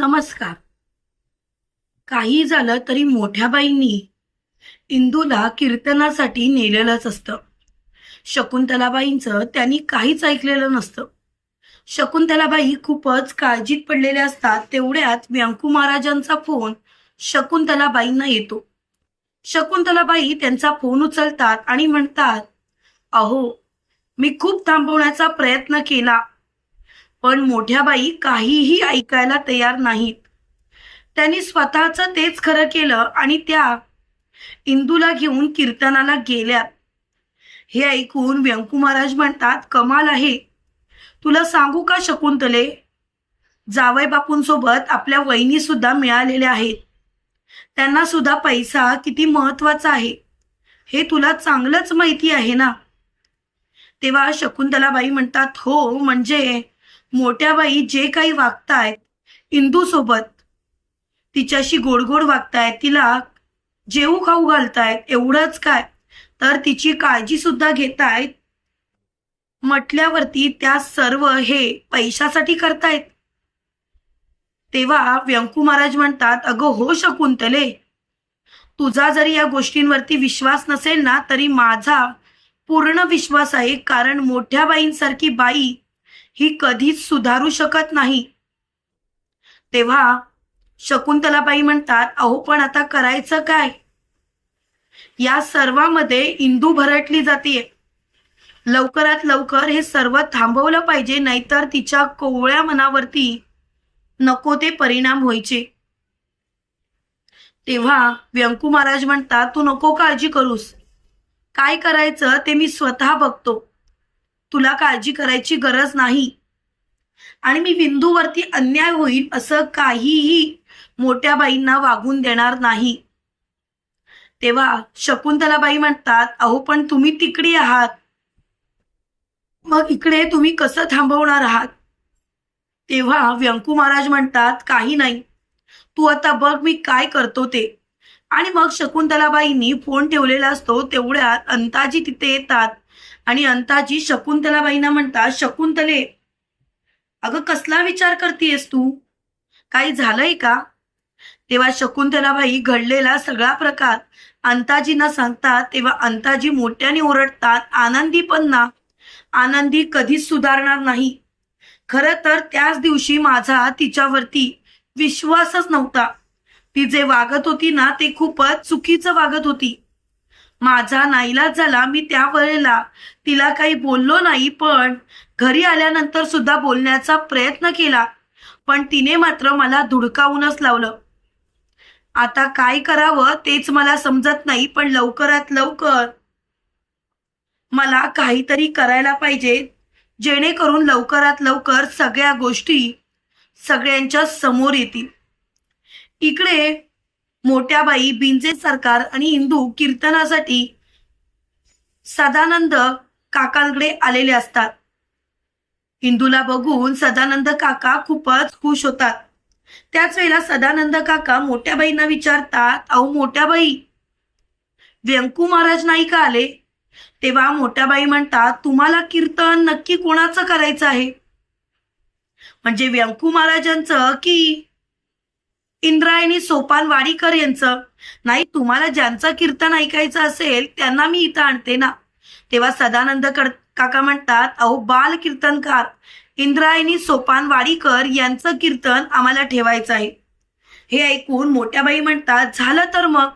नमस्कार. काही झालं तरी मोठ्या बाईंनी इंदूला कीर्तनासाठी नेलेलंच असतं. शकुंतलाबाईंचं त्यांनी काहीच ऐकलेलं नसतं. शकुंतलाबाई खूपच काळजीत पडलेल्या असतात तेवढ्यात व्यंकू महाराजांचा फोन शकुंतलाबाईंना येतो. शकुंतलाबाई त्यांचा फोन उचलतात आणि म्हणतात अहो मी खूप थांबवण्याचा प्रयत्न केला. पण मोठ्या बाई काहीही ऐकायला तयार नाहीत. त्यांनी स्वतःचं तेच खरं केलं आणि त्या इंदूला घेऊन कीर्तनाला गेल्या हे ऐकून व्यंकू महाराज म्हणतात कमाल आहे. तुला सांगू का शकुंतले? जावई बापूंसोबत आपल्या वहिनी सुद्धा मिळालेल्या आहेत. त्यांना सुद्धा पैसा किती महत्त्वाचा आहे. हे तुला चांगलंच माहिती आहे ना? तेव्हा शकुंतलाबाई म्हणतात हो म्हणजे मोठ्या बाई जे काही वागतायत इंदू सोबत तिच्याशी गोड गोड वागतायत तिला जेऊ खाऊ घालतायत एवढंच काय? तर तिची काळजी सुद्धा घेतायत. म्हटल्यावरती त्या सर्व हे पैशासाठी करतायत. तेव्हा व्यंकू महाराज म्हणतात अगं हो शकुंतले तुझा जरी या गोष्टींवरती विश्वास नसेल ना तरी माझा पूर्ण विश्वास आहे कारण मोठ्या बाईंसारखी बाई ही कधीच सुधारू शकत नाही. तेव्हा शकुंतलाबाई म्हणतात अहो पण आता करायचं काय? या सर्वामध्ये इंदू भरटली जाते लवकरात लवकर हे सर्व थांबवलं पाहिजे नाहीतर तिच्या कोवळ्या मनावरती नको ते परिणाम व्हायचे. तेव्हा व्यंकू महाराज म्हणतात तू नको काळजी करूस. काय करायचं ते मी स्वतः बघतो. तुला काळजी करायची गरज नाही. आणि मी बिंदूवरती अन्याय होईल असं काहीही मोठ्या बाईंना वागून देणार नाही. तेव्हा शकुंतलाबाई म्हणतात अहो पण तुम्ही तिकडी आहात. मग इकडे तुम्ही कसं थांबवणार आहात? तेव्हा व्यंकू महाराज म्हणतात काही नाही. तू आता बघ मी काय करतो ते. आणि मग शकुंतलाबाईंनी फोन ठेवलेला असतो तेवढ्यात अंताजी तिथे येतात. आणि अंताजी शकुंतलाबाईंना म्हणतात शकुंतले अगं कसला विचार करतेयस तू? काही झालंय का? तेव्हा शकुंतलाबाई घडलेला सगळा प्रकार अंताजींना सांगतात तेव्हा अंताजी मोठ्याने ओरडतात आनंदी पण ना आनंदी कधीच सुधारणार नाही. खरं तर त्याच दिवशी माझा तिच्यावरती विश्वासच नव्हता. ती जे वागत होती ना ते खूपच चुकीचं वागत होती. माझा नाईलाज झाला मी त्या वेळेला तिला काही बोललो नाही पण घरी आल्यानंतर सुद्धा बोलण्याचा प्रयत्न केला. पण तिने मात्र मला धुडकावूनच लावलं. आता काय करावं तेच मला समजत नाही पण लवकरात लवकर मला काहीतरी करायला पाहिजे जेणेकरून लवकरात लवकर सगळ्या गोष्टी सगळ्यांच्या समोर येतील. इकडे मोठ्याबाई बिंजे सरकार आणि हिंदू कीर्तनासाठी सदानंद काकांकडे आलेले असतात. हिंदूला बघून सदानंद काका खूपच खुश होतात. त्याच वेळेला सदानंद काका मोठ्याबाईंना विचारतात अहो मोठ्याबाई व्यंकू महाराज नाही का आले. तेव्हा मोठ्याबाई म्हणतात तुम्हाला कीर्तन नक्की कोणाचं करायचं आहे? म्हणजे व्यंकू महाराजांचं की इंद्रायणी सोपान वाडीकर यांचं. नाही तुम्हाला ज्यांचं कीर्तन ऐकायचं असेल त्यांना मी इथं आणते ना. तेव्हा सदानंद कड काका म्हणतात अहो बाल कीर्तनकार इंद्रायणी सोपान वाडीकर यांचं कीर्तन आम्हाला ठेवायचं आहे. हे ऐकून मोठ्याबाई म्हणतात झालं तर मग.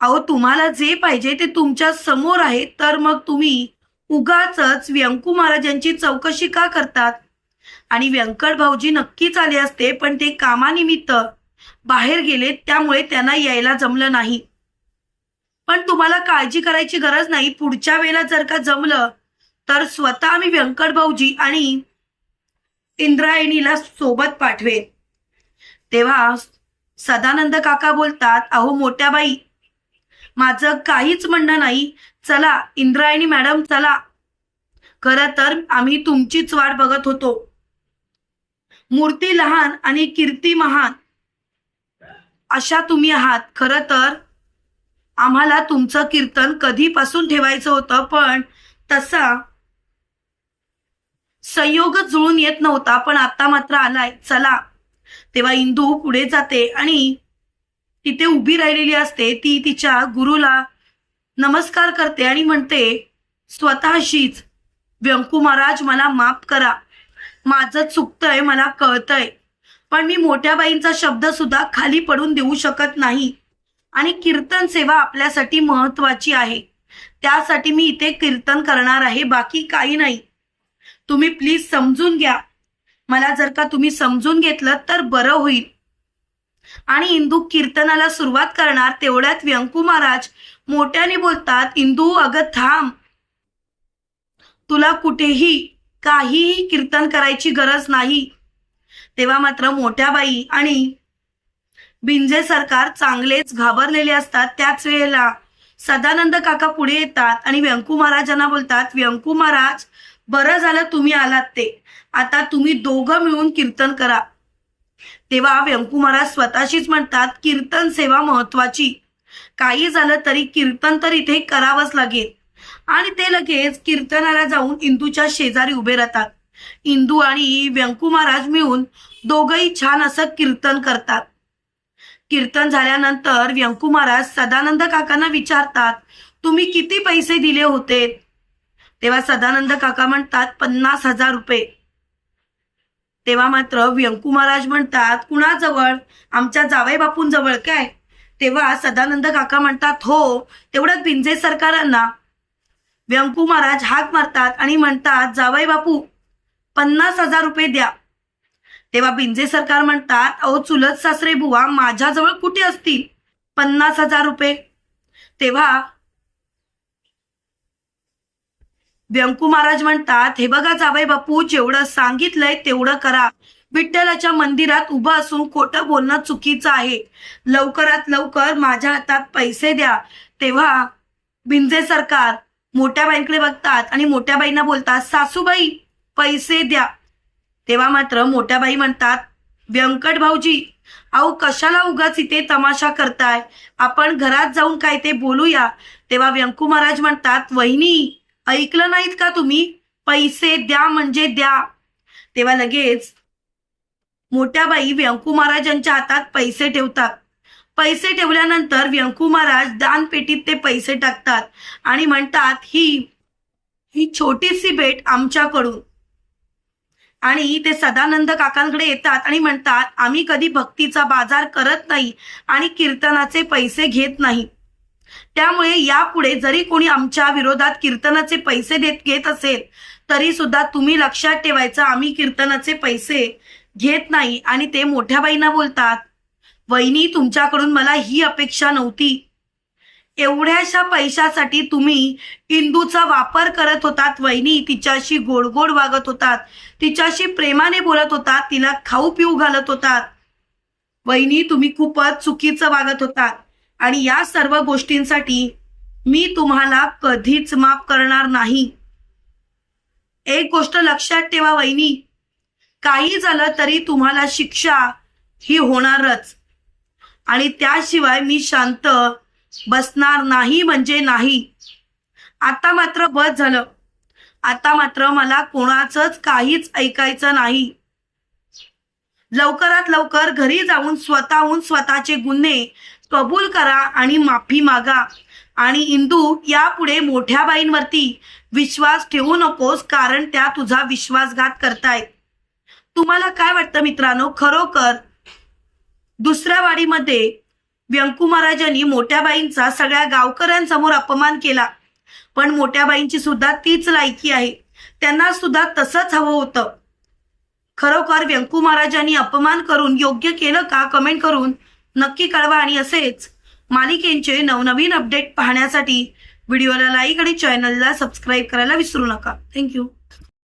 अहो तुम्हाला जे पाहिजे ते तुमच्यासमोर आहे तर मग तुम्ही उगाच व्यंकू महाराजांची चौकशी का करतात? आणि व्यंकट भाऊजी नक्कीच आले असते पण ते कामानिमित्त बाहेर गेले त्यामुळे त्यांना यायला जमलं नाही. पण तुम्हाला काळजी करायची गरज नाही. पुढच्या वेळेला जर का जमलं तर स्वतः मी व्यंकट भाऊजी आणि इंद्रायणीला सोबत पाठवेन. तेव्हा सदानंद काका बोलतात अहो मोठ्या बाई माझं काहीच म्हणणं नाही. चला इंद्रायणी मॅडम चला. खरं तर आम्ही तुमचीच वाट बघत होतो. मूर्ती लहान आणि कीर्ती महान. अशा तुम्ही आहात. खरं तर आम्हाला तुमचं कीर्तन कधीपासून ठेवायचं होतं पण तसा संयोगच जुळून येत नव्हता पण आता मात्र आलाय. चला. तेव्हा इंदू पुढे जाते आणि तिथे उभी राहिलेली असते. ती तिच्या गुरुला नमस्कार करते आणि म्हणते स्वतःशीच व्यंकू महाराज मला माफ करा. माझं चुकतंय मला कळतंय. पण मी मोठ्या बाईंचा शब्द सुद्धा खाली पडून देऊ शकत नाही. आणि कीर्तन सेवा आपल्यासाठी महत्वाची आहे. त्यासाठी मी इथे कीर्तन करणार आहे बाकी काही नाही. तुम्ही प्लीज समजून घ्या. मला जर का तुम्ही समजून घेतलं तर बरं होईल. आणि इंदू कीर्तनाला सुरुवात करणार तेवढ्यात व्यंकू महाराज मोठ्याने बोलतात इंदू अगं थांब. तुला कुठेही काहीही कीर्तन करायची गरज नाही. तेव्हा मात्र मोठ्याबाई आणि बिंजे सरकार चांगलेच घाबरलेले असतात. त्याच वेळेला सदानंद काका पुढे येतात आणि व्यंकू महाराजांना बोलतात व्यंकू महाराज बरं झालं तुम्ही आलात ते. आता तुम्ही दोघं मिळून कीर्तन करा. तेव्हा व्यंकू महाराज स्वतःशीच म्हणतात कीर्तन सेवा महत्वाची काही झालं तरी कीर्तन तर इथे करावंच लागेल. आणि ते लगेच कीर्तनाला जाऊन इंदूच्या शेजारी उभे राहतात. इंदू आणि व्यंकू महाराज मिळून दोघही छान असं कीर्तन करतात. कीर्तन झाल्यानंतर व्यंकू महाराज सदानंद काकांना विचारतात तुम्ही किती पैसे दिले होते? तेव्हा सदानंद काका म्हणतात पन्नास हजार रुपये. तेव्हा मात्र व्यंकू महाराज म्हणतात कुणाजवळ? आमच्या जावई बापूंजवळ काय? तेव्हा सदानंद काका म्हणतात हो तेवढ्यात बिंजे सरकारांना व्यंकू महाराज हाक मारतात आणि म्हणतात जावई बापू पन्नास हजार रुपये द्या. तेव्हा बिंजे सरकार म्हणतात अहो चुलत सासरे बुवा माझ्याजवळ कुठे असतील? पन्नास हजार रुपये. तेव्हा व्यंकू महाराज म्हणतात हे बघा जावई बापू जेवढं सांगितलंय तेवढं करा. विठ्ठलाच्या मंदिरात उभं असून खोटं बोलणं चुकीचं आहे. लवकरात लवकर माझ्या हातात पैसे द्या. तेव्हा भिंजे सरकार मोठ्या बाईंकडे बघतात आणि मोठ्या बाईंना बोलतात सासूबाई पैसे द्या. तेव्हा मात्र मोठ्या बाई म्हणतात व्यंकट भाऊजी अहो कशाला उगाच इथे तमाशा करताय? आपण घरात जाऊन काय ते बोलूया. तेव्हा व्यंकू महाराज म्हणतात वहिनी ऐकलं नाहीत का तुम्ही? पैसे द्या म्हणजे द्या. तेव्हा लगेच मोठ्या बाई व्यंकू महाराजांच्या हातात पैसे ठेवतात. पैसे ठेवल्यानंतर व्यंकू महाराज दानपेटीत ते पैसे टाकतात आणि म्हणतात ही ही छोटीशी भेट आमच्याकडून. आणि ते सदानंद काकांकडे येतात आणि म्हणतात आम्ही कधी भक्तीचा बाजार करत नाही आणि कीर्तनाचे पैसे घेत नाही. त्यामुळे यापुढे जरी कोणी आमच्या विरोधात कीर्तनाचे पैसे देत घेत असेल तरी सुद्धा तुम्ही लक्षात ठेवायचं आम्ही कीर्तनाचे पैसे घेत नाही. आणि ते मोठ्या बाईंना बोलतात वहिनी तुमच्याकडून मला ही अपेक्षा नव्हती. एवढ्याशा पैशासाठी तुम्ही इंदूचा वापर करत होतात वहिनी. तिच्याशी गोड गोड वागत होतात. तिच्याशी प्रेमाने बोलत होतात. तिला खाऊ पिऊ घालत होतात. वहिनी तुम्ही खूपच चुकीचं वागत होतात. आणि या सर्व गोष्टींसाठी मी तुम्हाला कधीच माफ करणार नाही. एक गोष्ट लक्षात ठेवा वहिनी. काही झालं तरी तुम्हाला शिक्षा ही होणारच. आणि त्याशिवाय मी शांत बसणार नाही म्हणजे नाही. आता मात्र बस झालं. आता मात्र मला कोणाचंच काहीच ऐकायचं नाही. लवकरात लवकर घरी जाऊन स्वतःहून स्वतःचे गुन्हे कबूल करा आणि माफी मागा. आणि इंदू यापुढे मोठ्या बाईंवरती विश्वास ठेवू नकोस कारण त्या तुझा विश्वासघात करतायत. तुम्हाला काय वाटतं मित्रांनो? खरोखर दुसऱ्या वाडीमध्ये व्यंकू महाराजांनी मोठ्याबाईंचा सगळ्या गावकऱ्यांसमोर अपमान केला. पण मोठ्याबाईंची सुद्धा तीच लायकी आहे. त्यांना सुद्धा तसंच हवं होतं. खरोखर व्यंकू महाराजांनी अपमान करून योग्य केलं का कमेंट करून नक्की कळवा आणि असेच मालिकेंचे नवनवीन अपडेट पाहण्यासाठी व्हिडिओला लाईक आणि चॅनलला सबस्क्राईब करायला विसरू नका. थँक्यू